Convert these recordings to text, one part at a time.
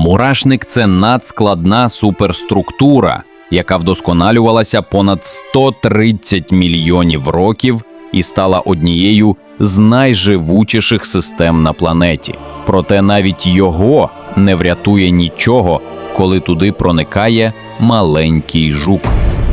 Мурашник це надскладна суперструктура, яка вдосконалювалася понад 130 мільйонів років і стала однією з найживучіших систем на планеті. Проте навіть його не врятує нічого, коли туди проникає маленький жук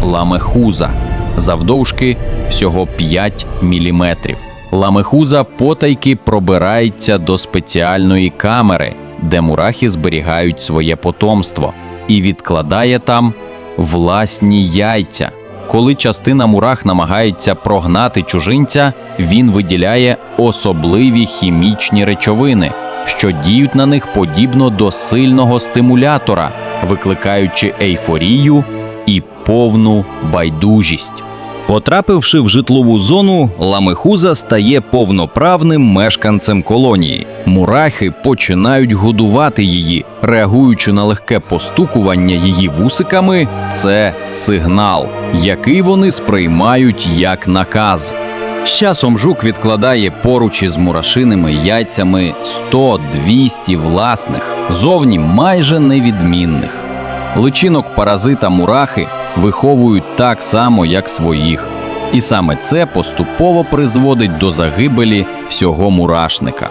ламехуза, завдовжки всього 5 міліметрів. Ламехуза потайки пробирається до спеціальної камери, де мурахи зберігають своє потомство, і відкладає там власні яйця. Коли частина мурах намагається прогнати чужинця, він виділяє особливі хімічні речовини, що діють на них подібно до сильного стимулятора, викликаючи ейфорію і повну байдужість. Потрапивши в житлову зону, ламехуза стає повноправним мешканцем колонії. Мурахи починають годувати її, реагуючи на легке постукування її вусиками. Це сигнал, який вони сприймають як наказ. З часом жук відкладає поруч із мурашиними яйцями 100-200 власних, зовні майже невідмінних. Личинок паразита мурахи виховують так само, як своїх. І саме це поступово призводить до загибелі всього мурашника.